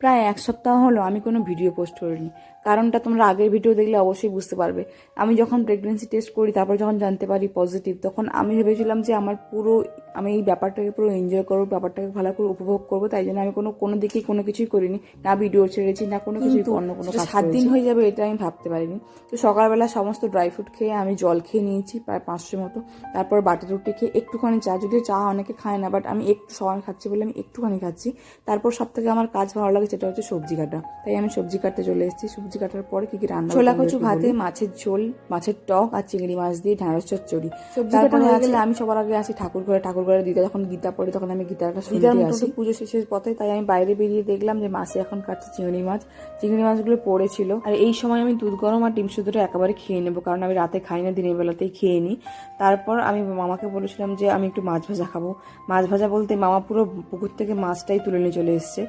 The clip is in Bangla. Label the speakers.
Speaker 1: প্রায় এক সপ্তাহ হলো আমি কোনো ভিডিও পোস্ট করিনি। কারণটা তোমরা আগের ভিডিও দেখলে অবশ্যই বুঝতে পারবে। আমি যখন প্রেগনেন্সি টেস্ট করি তারপর যখন জানতে পারি পজিটিভ তখন আমি ভেবেছিলাম যে আমার পুরো আমি এই ব্যাপারটাকে পুরো এনজয় করব ব্যাপারটাকে ভালো করে উপভোগ করব তাই জন্য আমি কোনো কোনো দিকেই কোনো কিছুই করিনি। না ভিডিও ছেড়েছি না কোনো কিছুই অন্য কোনো সাত দিন হয়ে যাবে এটা আমি ভাবতে পারিনি। তো সকালবেলা সমস্ত ড্রাই ফ্রুট খেয়ে আমি জল খেয়ে নিয়েছি প্রায় পাঁচশো মতো। তারপর বাটার রুটি খেয়ে একটুখানি চা যদিও চা অনেকে খায় না বাট আমি একটু সবাই খাচ্ছি বলে আমি একটুখানি খাচ্ছি। তারপর সব থেকে আমার কাজ ভালো লাগে সেটা হচ্ছে সবজি কাটা। তাই আমি সবজি কাটতে চলে এসেছি। সবজি কাটার পরে কি কি রান্না ছোলা কচু ভাতে মাছের ঝোল মাছের টক আর চিংড়ি মাছ দিয়ে ঢ্যাঁড়স চচ্চড়ি। সবজি কাটা হয়ে গেলে আমি সবার আগে আসি ঠাকুর ঘরে। ঠাকুর ঘরে দিদা যখন গীতা পড়ে তখন আমি গীতাটা শুনতে আসি। পুজো শেষের পথে তাই আমি বাইরে বেরিয়ে দেখলাম যে মাসি এখন কাটছে চিংড়ি মাছ। চিংড়ি মাছগুলো পড়েছিল। আর এই সময় আমি দুধ গরম আর ডিম সুদ্ধটা একেবারে খেয়ে নেব কারণ আমি রাতে খাই না দিনের বেলাতেই খেয়ে নিই। তারপর আমি মামাকে বলেছিলাম যে আমি একটু মাছ ভাজা খাব। মাছ ভাজা বলতে মামা পুরো পুকুর থেকে মাছটাই তুলে নিয়ে চলে এসছে।